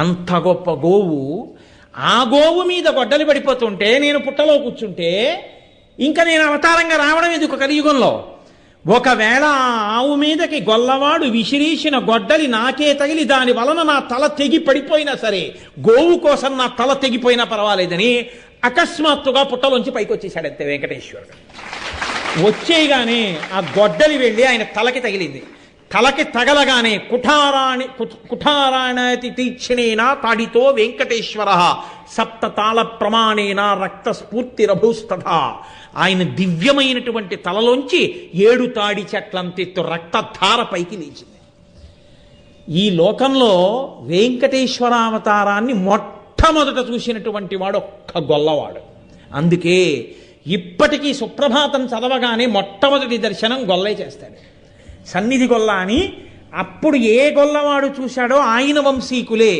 అంత గొప్ప గోవు ఆ గోవు మీద గొడ్డలి పడిపోతుంటే నేను పుట్టలో కూర్చుంటే ఇంకా నేను అవతారంగా రావడం ఇది ఒక కలియుగంలో? ఒకవేళ ఆ ఆవు మీదకి గొల్లవాడు విసిరీసిన గొడ్డలి నాకే తగిలి దాని వలన నా తల తెగి పడిపోయినా సరే గోవు కోసం నా తల తెగిపోయినా పర్వాలేదని అకస్మాత్తుగా పుట్టలోంచి పైకి వచ్చేసాడంతే వెంకటేశ్వరుడు. వచ్చేయగానే ఆ గొడ్డలి వెళ్ళి ఆయన తలకి తగిలింది. తలకి తగలగానే కుఠారాణి కుఠారాణతి తీక్షణేన తాడితో వెంకటేశ్వర. సప్త తాళ ప్రమాణేన రక్త స్ఫూర్తి రభూస్తథ. ఆయన దివ్యమైనటువంటి తలలోంచి ఏడు తాడి చెట్లంతెత్తు రక్తధార పైకి లేచింది. ఈ లోకంలో వెంకటేశ్వరావతారాన్ని మొట్టమొదట చూసినటువంటి వాడు ఒక్క గొల్లవాడు. అందుకే ఇప్పటికీ సుప్రభాతం చదవగానే మొట్టమొదటి దర్శనం గొల్లే చేస్తాడు. సన్నిధి గొల్ల అని అప్పుడు ఏ గొల్లవాడు చూశాడో ఆయన వంశీకులే.